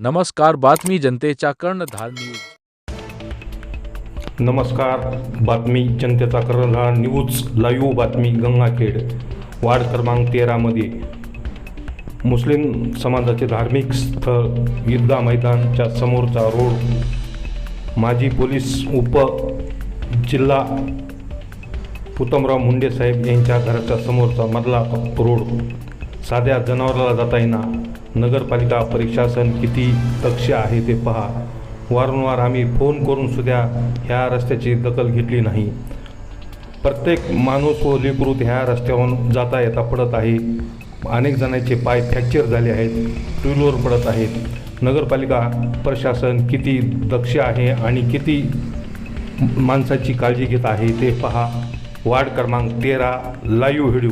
नमस्कार बातमी जनतेच्या कर्णधार न्यूज. नमस्कार बातमी जनतेचा कर्णधार न्यूज लाईव्ह बातमी गंगाखेड वार्ड क्रमांक तेरामध्ये मुस्लिम समाजाचे धार्मिक स्थळ ईदगा मैदानच्या समोरचा रोड. माजी पोलीस उप जिल्हा पुतमराव मुंडे साहेब यांच्या घराच्या समोरचा मधला रोड. साध्या जनावराला जाता येईना नगरपालिका प्रशासन किती दक्ष आहे ते पहा. वारंवार आम्ही फोन करून सुद्धा ह्या रस्त्याची दखल घेतली नाही. प्रत्येक माणूस व लेकरूत ह्या रस्त्यावरून जाता येता पडत आहे. अनेक जणांचे पाय फ्रॅक्चर झाले आहेत टू व्हीलर पडत आहेत. नगरपालिका प्रशासन किती दक्ष आहे आणि किती माणसाची काळजी घेत आहे ते पहा. वार्ड क्रमांक तेरा लाईव्ह व्हिडिओ.